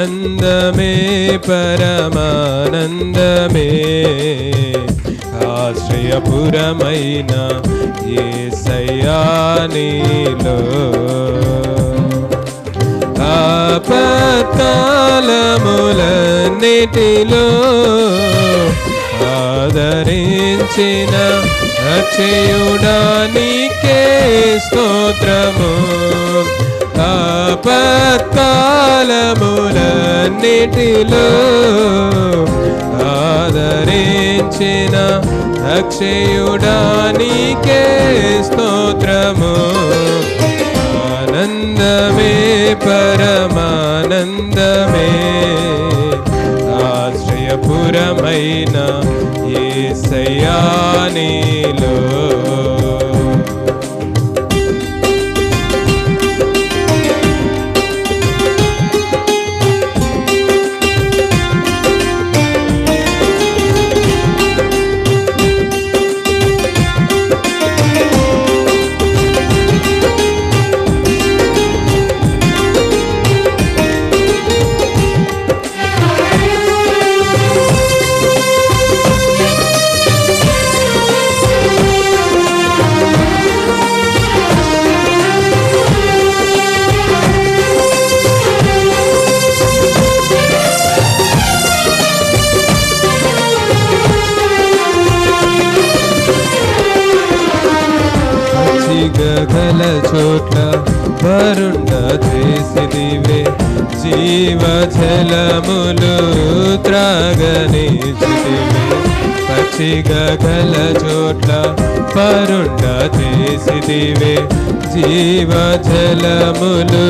ఆనందమే పరమానందమే. ఆశ్రయపురమైన ఏ సయానీలో ఆపత్కాలములన్నిటిలో ఆదరించిన అక్షయుడానికే స్తోత్రము. ఆపత్కాలములన్నిటిలో ఆదరించిన అక్షయుడానికే స్తోత్రము. ఆనందమే పరమానందమే. ఆశ్రయపురమైన ఏసయానిలో గల వరుణ చేసిదివే జీవ జలములు త్రాగనిచితివే పచ్చిగ గల చోట్ల వరుణ చేసిదివే జీవ జలములు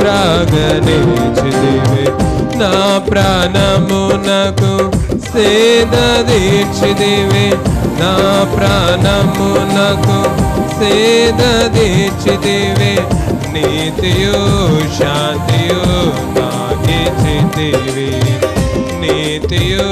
త్రాగనిచితివే నా ప్రాణమునకు సేద దీక్షిదివే నా ప్రాణమునకు సేద దీక్షిదివే నీతియు శాంతియు నాగిచితివి నీతియు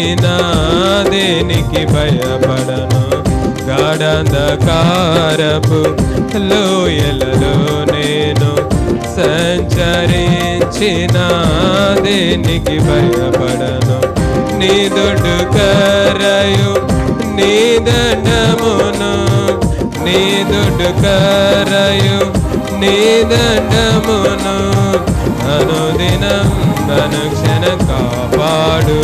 సంచరించిన దేనికి భయపడను. గాఢంధకారపు లోయలలో నేను సంచరించిన దేనికి భయపడను. నీ దొడ్డు కరయు నీ దండమును నీ దొడ్డు కరయు నీ దండమును అనుదినం అనుక్షణ కాపాడు.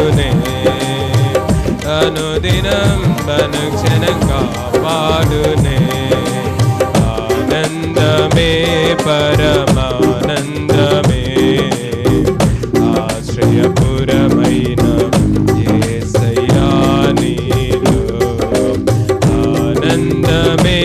అనుదినం అనుక్షణ కాపాడునే ఆనందమే పరమానందమే ఆశ్రయపురమైన యేసయ్యానిలో ఆనందమే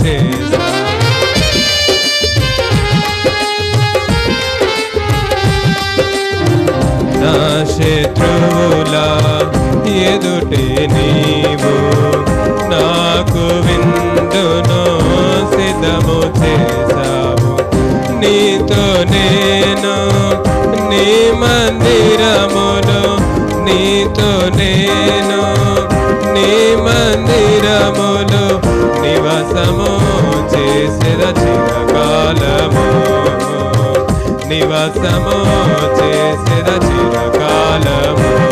చేశా నా శత్రువుల ఎదుటే నీవు నాకు విందును సిద్ధము చేశావు. నీతో నేను నీ మందిరమును నీతో నేను నివాసము చేసిన చిరకాలము. నివాసము చేసిన చిరకాలము.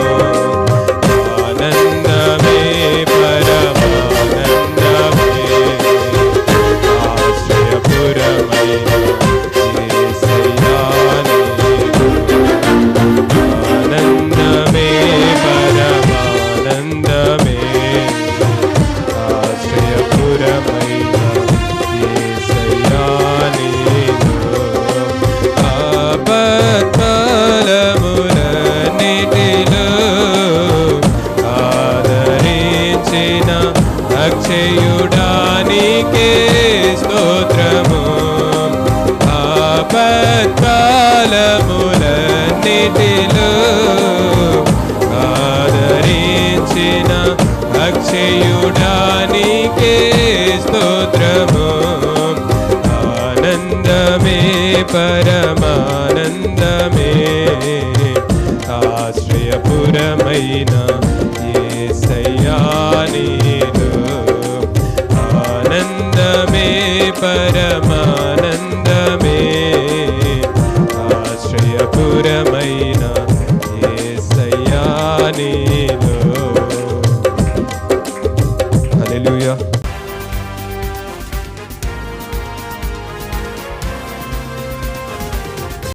అక్షయుడానికే స్తోత్రము. ఆపత్కాలములన్నిటిలో ఆదరించిన అక్షయుడానికే స్తోత్రము. ఆనందమే పరమానందమే. ఆశ్రయపురమైన నిత్యమైన